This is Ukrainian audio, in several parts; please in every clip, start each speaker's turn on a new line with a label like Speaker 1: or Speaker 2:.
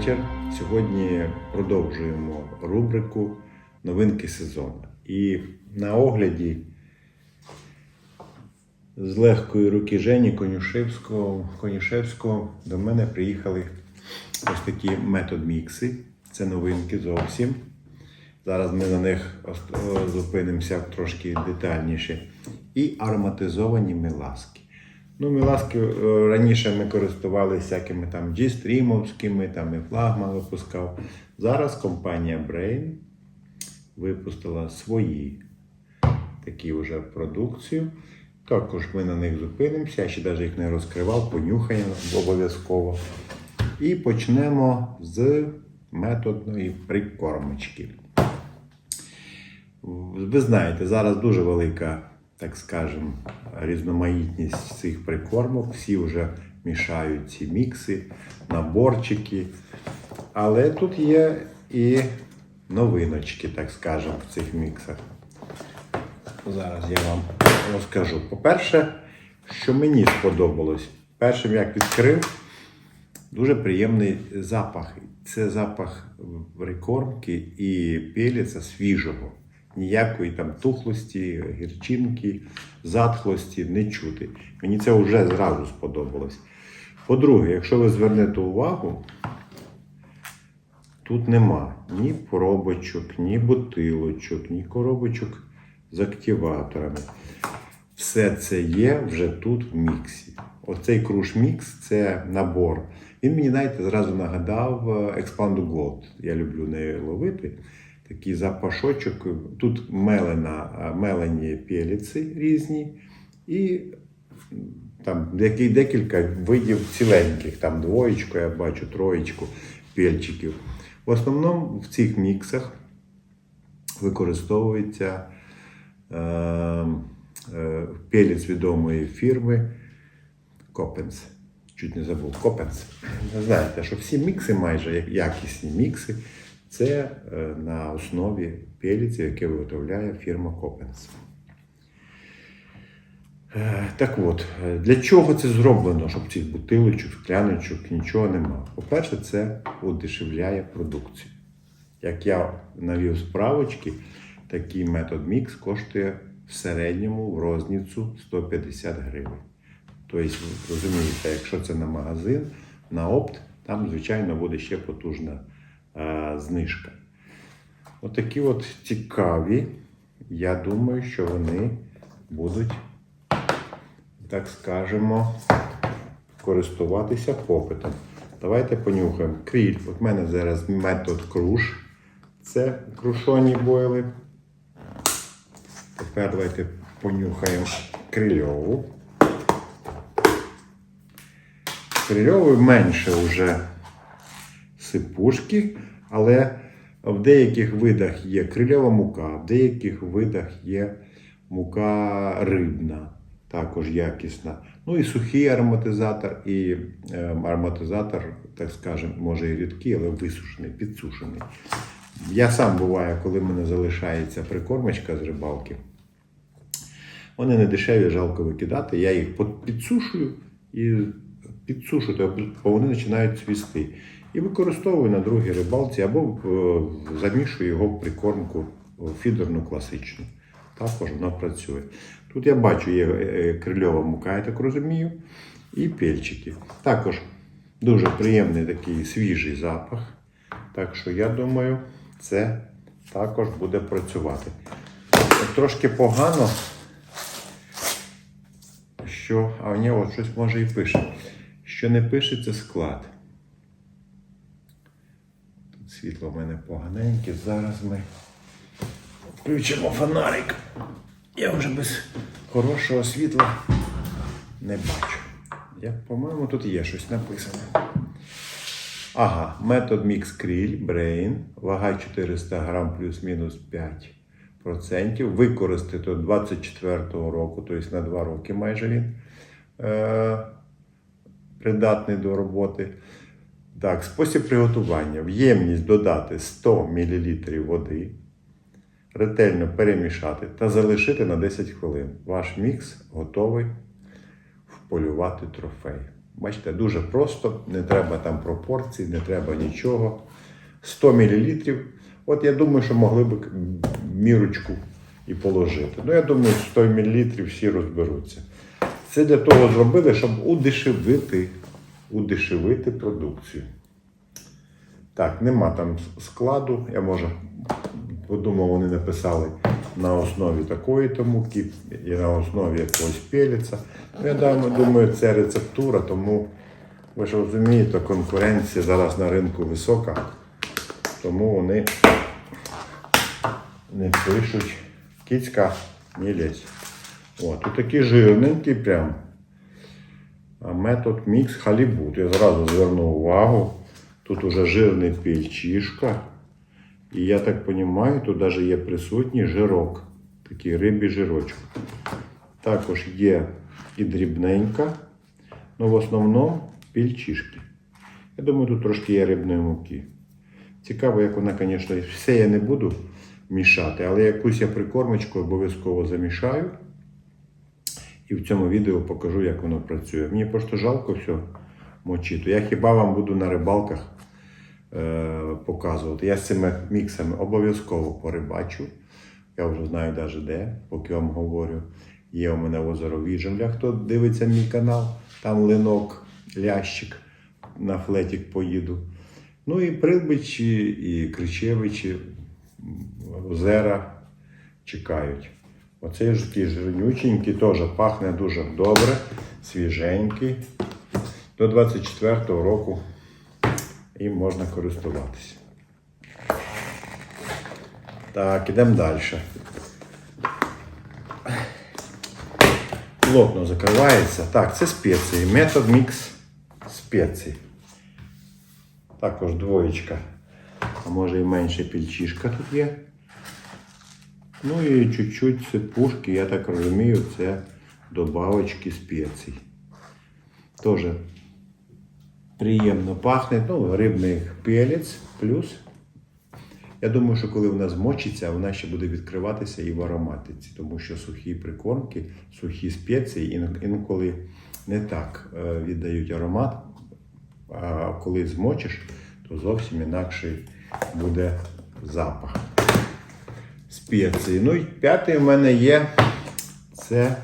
Speaker 1: Вечір. Сьогодні продовжуємо рубрику Новинки сезону. І на огляді з легкої руки Жені Конюшевського, Конюшевського до мене приїхали ось такі метод мікси. Це новинки зовсім. Зараз ми на них зупинимося трошки детальніше. І ароматизовані миласки. Ну, миласки е, раніше ми користувалися всякими там G-стрімовськими, там і флагман випускав. Зараз компанія Brain випустила свої такі вже продукцію. Також ми на них зупинимося, я ще навіть їх не розкривав, понюхаємо обов'язково. І почнемо з методної прикормочки. Ви знаєте, зараз дуже велика, так скажемо, різноманітність цих прикормок. Всі вже мішають ці мікси, наборчики. Але тут є і новиночки, так скажемо, в цих міксах. Зараз я вам розкажу. По-перше, що мені сподобалось, першим як відкрив, дуже приємний запах. Це запах прикормки і пеліця свіжого. Ніякої там тухлості, гірчинки, затхлості не чути. Мені це вже зразу сподобалось. По-друге, якщо ви звернете увагу, тут нема ні пробочок, ні бутилочок, ні коробочок з активаторами. Все це є вже тут в міксі. Оцей круш мікс це набор. Він мені, знаєте, зразу нагадав е, Expand Gold. Я люблю неї ловити. Такий запашочок. Тут мелена, мелені пеліці різні. І там декілька видів ціленьких, там двоєчку, я бачу, троєчку пельчиків. В основному в цих міксах використовується е, е, пелець відомої фірми Копенс. Чуть не забув Копенс. Знаєте, що всі мікси, майже якісні мікси, це е, на основі пеліців, яке виготовляє фірма Копенс. Е, Так от, е, для чого це зроблено, щоб цих бутилочок, скляночок нічого нема? По-перше, це удешевляє продукцію. Як я навів справочки, такий метод мікс коштує в середньому в розницю 150 гривень. Тобто, розумієте, якщо це на магазин, на опт, там, звичайно, буде ще потужна знижка. Отакі от цікаві. Я думаю, що вони будуть, так скажемо, користуватися попитом. Давайте понюхаємо. Кріль. От в мене зараз метод круш. Це крушоні бойли. Тепер давайте понюхаємо крильову. Крильової менше вже сипушки, але в деяких видах є крильова мука, в деяких видах є мука рибна, також якісна. Ну і сухий ароматизатор, і е, ароматизатор, так скажемо, може і рідкий, але висушений, підсушений. Я сам буваю, коли в мене залишається прикормочка з рибалки. Вони не дешеві, жалко викидати. Я їх підсушую і підсушую, то вони починають цвісти. І використовую на другій рибалці або е, замішую його в прикормку фідерну класичну. Також вона працює. Тут я бачу, є е, крильова мука, я так розумію, і пельчики. Також дуже приємний такий свіжий запах. Так що я думаю, це також буде працювати. Трошки погано, що, а ні, от щось може і пише, що не пишеться склад. Світло в мене поганеньке. Зараз ми включимо фонарик. Я вже без хорошого світла не бачу. Я, по-моєму, тут є щось написане. Ага, метод мікс кріль, брейн, вага 400 грам плюс-мінус 5%. Використати 24-го року, тобто на 2 роки майже він е, придатний до роботи. Так, спосіб приготування. В ємність додати 100 мл води, ретельно перемішати та залишити на 10 хвилин. Ваш мікс готовий вполювати трофей. Бачите, дуже просто, не треба там пропорцій, не треба нічого. 100 мл. От я думаю, що могли б мірочку і положити. Ну, я думаю, 100 мл всі розберуться. Це для того зробили, щоб удешевити, удешевити продукцію. Так, нема там складу. Я може подумав, вони написали на основі такої то муки і на основі якогось пеліця. Ну, я думаю, це рецептура, тому ви ж розумієте, конкуренція зараз на ринку висока, тому вони не пишуть кицька не лезь. От, тут такий жирненький прям. Метод мікс халібут. Я зразу звернув увагу. Тут уже жирний пільчишка. І я так розумію, тут навіть є присутній жирок. Такий рибі жирочок. Також є і дрібненька, але в основному пільчишки. Я думаю, тут трошки є рибної муки. Цікаво, як вона, звісно, все я не буду мішати, але якусь я прикормочку обов'язково замішаю. І в цьому відео покажу, як воно працює. Мені просто жалко все мочити. Я хіба вам буду на рибалках е, показувати. Я з цими міксами обов'язково порибачу. Я вже знаю навіть де, поки вам говорю. Є у мене озеро Віджемля, хто дивиться мій канал, там линок, лящик на флетік поїду. Ну і Прилбичі, і Кричевичі, озера чекають. Оцей ж такий жирнюченький, теж пахне дуже добре, свіженький. До 24-го року їм можна користуватися. Так, ідемо далі. Плотно закривається. Так, це спеції. Метод мікс спецій. Також двоєчка, а може і менше пільчишка тут є. Ну і чуть-чуть сипушки, я так розумію, це добавочки спецій. Тоже приємно пахне. Ну, рибний пелець плюс. Я думаю, що коли вона змочиться, вона ще буде відкриватися і в ароматиці, тому що сухі прикормки, сухі спеції інколи не так е, віддають аромат. А коли змочиш, то зовсім інакший буде запах спеції. Ну і п'ятий у мене є це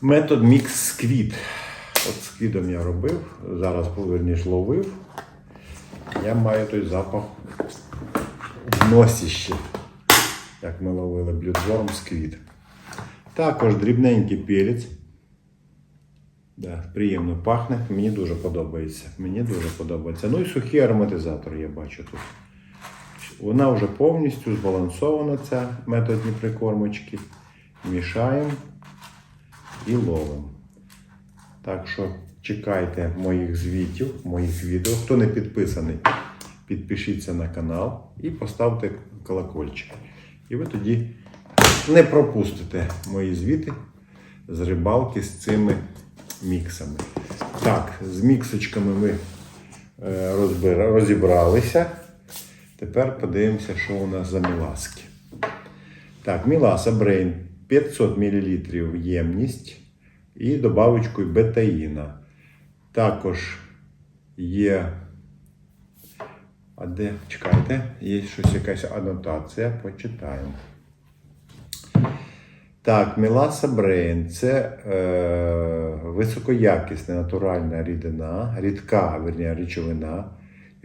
Speaker 1: метод мікс сквіт. От сквідом я робив, зараз поверніш ловив. Я маю той запах в носі ще, як ми ловили блюдзором сквіт. Також дрібненький перець. Да, приємно пахне. Мені дуже подобається. Мені дуже подобається. Ну і сухий ароматизатор я бачу тут. Вона вже повністю збалансована, ця методні прикормочки. Мішаємо і ловимо. Так що чекайте моїх звітів, моїх відео. Хто не підписаний, підпишіться на канал і поставте колокольчик. І ви тоді не пропустите мої звіти з рибалки з цими міксами. Так, з міксочками ми е, розібралися. Тепер подивимося, що у нас за міласки. Так, Міласа Брейн 500 мл ємність і добавочкою бетаїна. Також є. А де? Чекайте, є щось якась анотація, почитаємо. Так, Міласа Брейн це е, високоякісна натуральна рідина, рідка верні, речовина,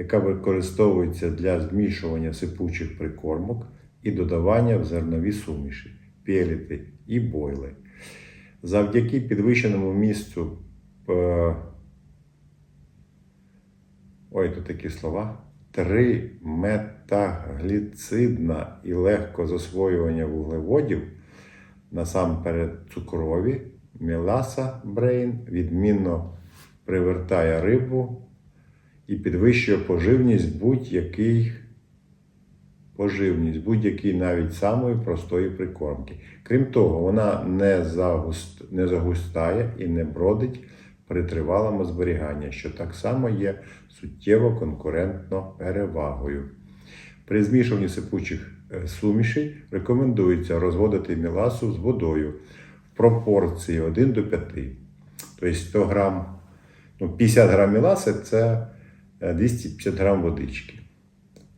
Speaker 1: яка використовується для змішування сипучих прикормок і додавання в зернові суміші, пеліти і бойли. Завдяки підвищеному місту. Е, ой, тут такі слова. Триметагліцидна і легко засвоювання вуглеводів, насамперед цукрові, міласа брейн відмінно привертає рибу і підвищує поживність будь-який поживність, будь-який навіть самої простої прикормки. Крім того, вона не, загуст, не загустає і не бродить при тривалому зберіганні, що так само є суттєво конкурентно перевагою. При змішуванні сипучих е, сумішей рекомендується розводити міласу з водою в пропорції 1 до 5. Тобто 100 грам Ну, 50 грам міласи це 250 грам водички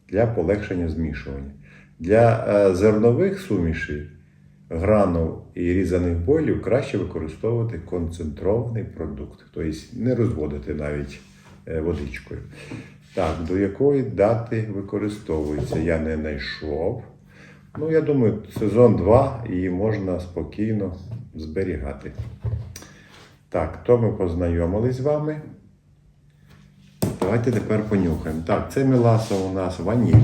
Speaker 1: для полегшення змішування. Для е, зернових сумішей, гранул і різаних бойлів краще використовувати концентрований продукт, тобто не розводити навіть е, водичкою. Так, до якої дати використовується, я не знайшов. Ну, я думаю, сезон 2 і можна спокійно зберігати. Так, то ми познайомились з вами. Давайте тепер понюхаємо. Так, це меласа у нас ваніль.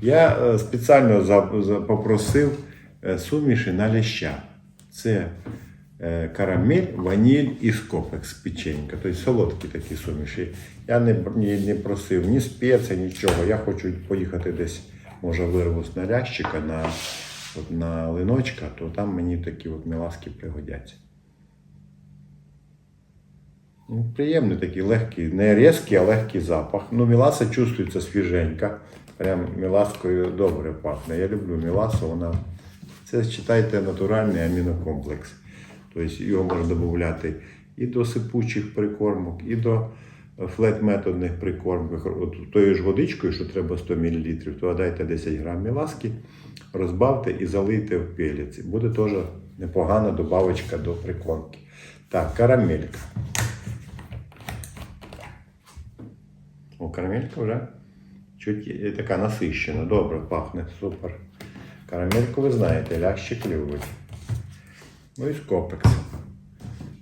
Speaker 1: Я е, спеціально попросив е, суміші на ляща. Це е, карамель, ваніль і скопекс печенька. Тобто солодкі такі суміші. Я не, ні, не просив ні спеції, нічого. Я хочу поїхати десь, може, вирвусь на лящика, на, от, на линочка, то там мені такі от меласки пригодяться. Ну, Приємний такий легкий, не різкий, а легкий запах. Ну, міласа чувствується свіженька. Прям міласкою добре пахне. Я люблю міласу, вона. Це читайте натуральний амінокомплекс. Тобто його можна додати і до сипучих прикормок, і до флет-методних прикормок. От тою ж водичкою, що треба 100 мл, то дайте 10 грам міласки, розбавте і залийте в пелець. Буде теж непогана добавочка до прикормки. Так, карамелька. О, карамелька вже чуть е, така насищена, добре пахне, супер. Карамельку ви знаєте, лящик любить. Ну і скопекс.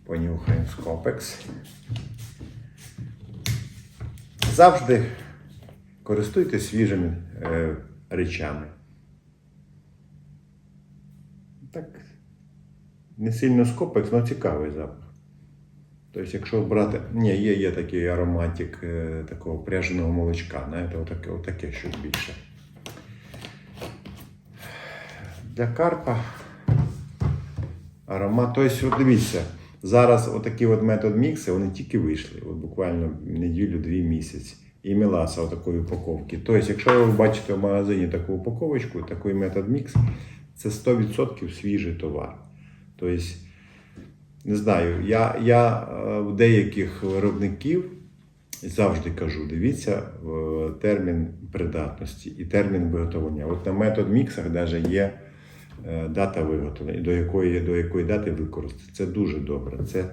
Speaker 1: Понюхаємо скопекс. Завжди користуйтесь свіжими е, речами. Так, не сильно скопекс, але цікавий запах. Тобто, якщо брати. Ні, є, є такий ароматик е, такого пряженого молочка, знаєте, отаке, отаке щось більше. Для карпа аромат. Тобто, дивіться, зараз отакий от метод мікси, вони тільки вийшли, от буквально неділю-дві місяці. І меласа отакої упаковки. Тобто, якщо ви бачите в магазині таку упаковочку, такий метод мікс, це 100% свіжий товар. Тобто, не знаю, я, я е, в деяких виробників завжди кажу: дивіться е, термін придатності і термін виготовлення. От на метод міксах навіть є е, дата виготовлення, до якої, до якої дати використати. Це дуже добре. Це,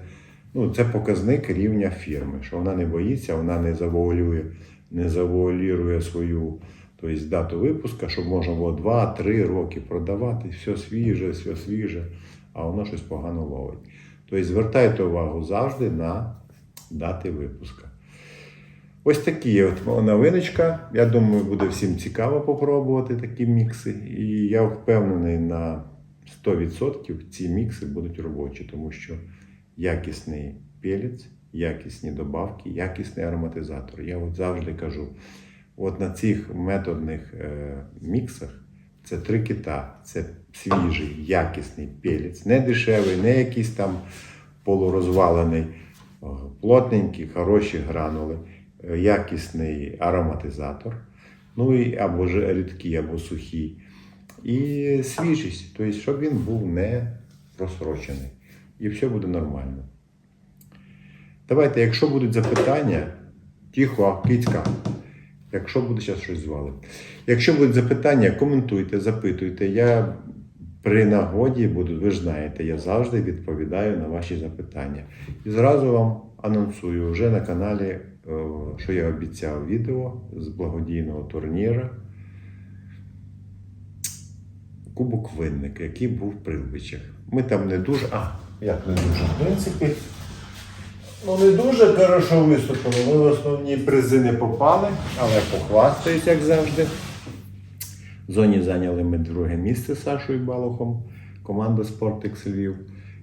Speaker 1: ну, це показник рівня фірми, що вона не боїться, вона не завуалює, не завуалірує свою тобто, дату випуска, щоб можна було 2-3 роки продавати, все свіже, все свіже, а воно щось погано ловить. Тобто звертайте увагу завжди на дати випуска. Ось такі от новиночка. Я думаю, буде всім цікаво попробувати такі мікси. І я впевнений на 100% ці мікси будуть робочі, тому що якісний пелець, якісні добавки, якісний ароматизатор. Я от завжди кажу: от на цих методних е, міксах це три кита. Це свіжий, якісний пелець, не дешевий, не якийсь там полурозвалений, а плотненький, хороші гранули, е, якісний ароматизатор, ну і або ж рідкий, або сухий. І свіжість, тобто, щоб він був не просрочений. І все буде нормально. Давайте, якщо будуть запитання, тихо, кицька. Якщо буде зараз щось звали. Якщо будуть запитання, коментуйте, запитуйте. Я при нагоді буду, ви ж знаєте, я завжди відповідаю на ваші запитання. І зразу вам анонсую вже на каналі, е, що я обіцяв відео з благодійного турніру. Кубок винника, який був в Прилбичах. Ми там не дуже. А, як не дуже? В принципі, Ну, не дуже хорошо виступили. Ми в основні призи не попали, але похвастаюсь, як завжди. В зоні зайняли ми друге місце з Сашою Балухом, команда Спортекс Львів.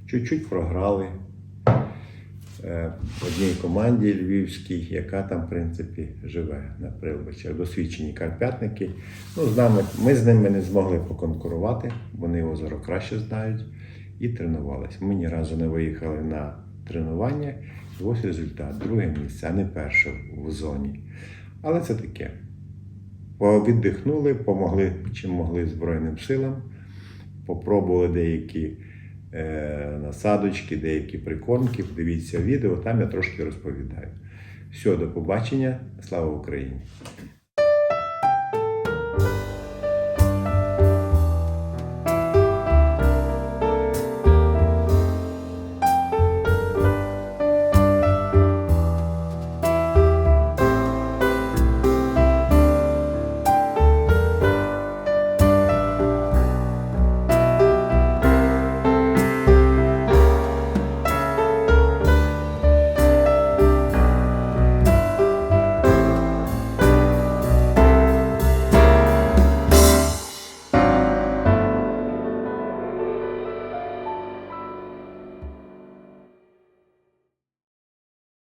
Speaker 1: Чуть-чуть програли е, одній команді львівській, яка там, в принципі, живе на Прилбичах. Досвідчені карпятники. Ну, з нами, ми з ними не змогли поконкурувати, вони озеро краще знають і тренувалися. Ми ні разу не виїхали на тренування. Ось результат. Друге місце, а не перше в зоні. Але це таке. Віддихнули, помогли чим могли Збройним силам, попробували деякі е, насадочки, деякі прикормки. Дивіться відео, там я трошки розповідаю. Все, до побачення. Слава Україні!